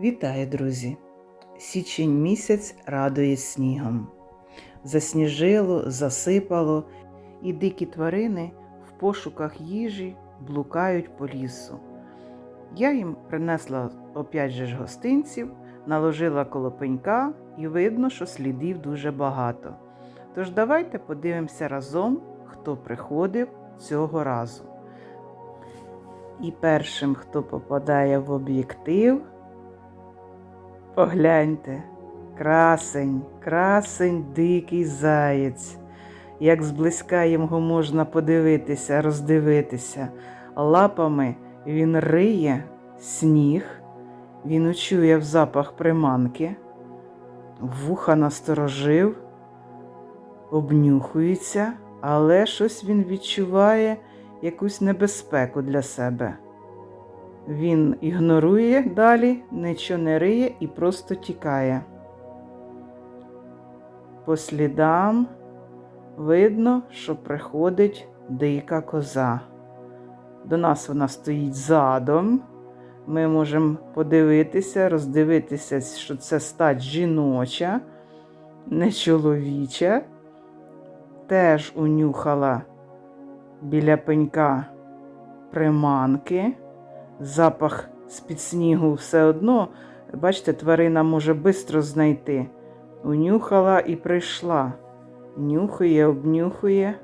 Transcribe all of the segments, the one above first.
Вітаю, друзі! Січень місяць радує снігом. Засніжило, засипало, і дикі тварини в пошуках їжі блукають по лісу. Я їм принесла опять же ж гостинців, наложила коло пенька і видно, що слідів дуже багато. Тож давайте подивимося разом, хто приходив цього разу. І першим, хто попадає в об'єктив, Погляньте, красень, красень, дикий заєць. Як зблизька його можна подивитися, роздивитися. Лапами він риє сніг, він учує в запах приманки, вуха насторожив, обнюхується, але щось він відчуває якусь небезпеку для себе. Він ігнорує далі, нічого не риє і просто тікає. По слідам видно, що приходить дика коза. До нас вона стоїть задом. Ми можемо подивитися, роздивитися, що це стать жіноча, не чоловіча. Теж унюхала біля пенька приманки запах з-під снігу все одно, бачите, тварина може швидко знайти. Унюхала і прийшла. Нюхає, обнюхує,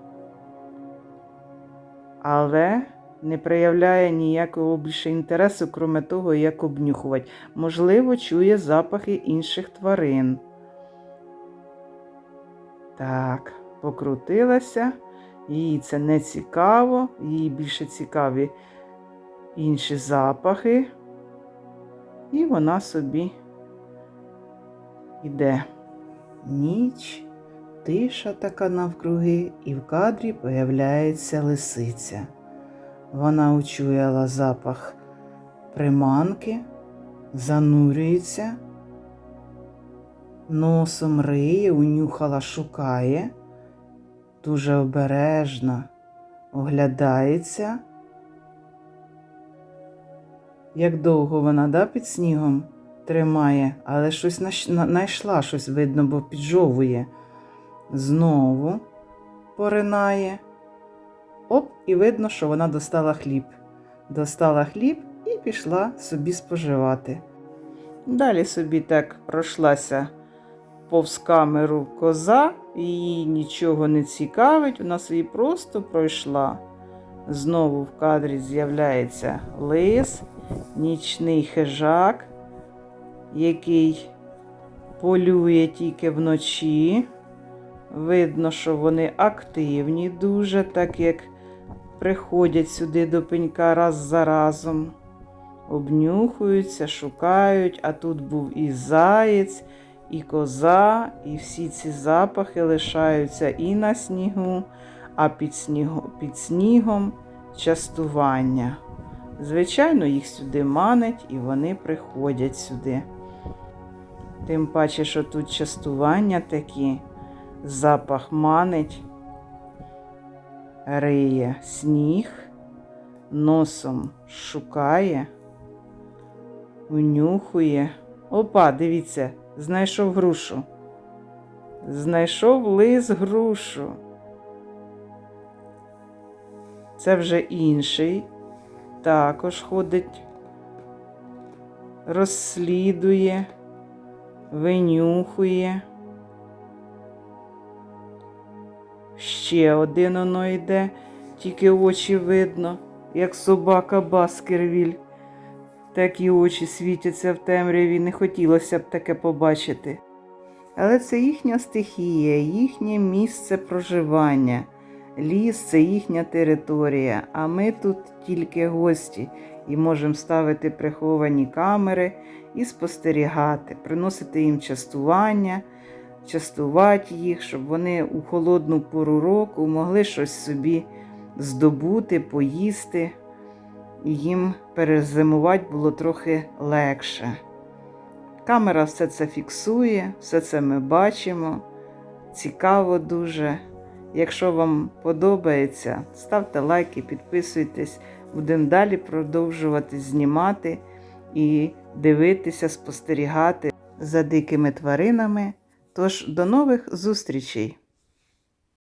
але не проявляє ніякого більше інтересу, крім того, як обнюхувати. Можливо, чує запахи інших тварин. Так, покрутилася. Їй це не цікаво, їй більше цікаві інші запахи, і вона собі йде. Ніч, тиша така навкруги, і в кадрі появляється лисиця. Вона учуяла запах приманки, занурюється, носом риє, унюхала, шукає, дуже обережно оглядається. Як довго вона да, під снігом тримає, але щось знайшла, щось видно, бо піджовує. Знову поринає. Оп, і видно, що вона достала хліб. Достала хліб і пішла собі споживати. Далі собі так пройшлася повз камеру коза, її нічого не цікавить, вона собі просто пройшла. Знову в кадрі з'являється лис нічний хижак, який полює тільки вночі. Видно, що вони активні дуже, так як приходять сюди до пенька раз за разом, обнюхуються, шукають, а тут був і заєць, і коза, і всі ці запахи лишаються і на снігу, а під, снігу, під снігом частування. Звичайно, їх сюди манить і вони приходять сюди. Тим паче, що тут частування такі, запах манить, риє сніг, носом шукає, унюхує. Опа, дивіться, знайшов грушу. Знайшов лис грушу. Це вже інший також ходить, розслідує, винюхує. Ще один оно йде, тільки очі видно, як собака Баскервіль. Такі очі світяться в темряві, не хотілося б таке побачити. Але це їхня стихія, їхнє місце проживання. Ліс це їхня територія, а ми тут тільки гості і можемо ставити приховані камери і спостерігати, приносити їм частування, частувати їх, щоб вони у холодну пору року могли щось собі здобути, поїсти, і їм перезимувати було трохи легше. Камера все це фіксує, все це ми бачимо. Цікаво дуже. Якщо вам подобається, ставте лайки, підписуйтесь, будемо далі продовжувати знімати і дивитися, спостерігати за дикими тваринами. Тож до нових зустрічей!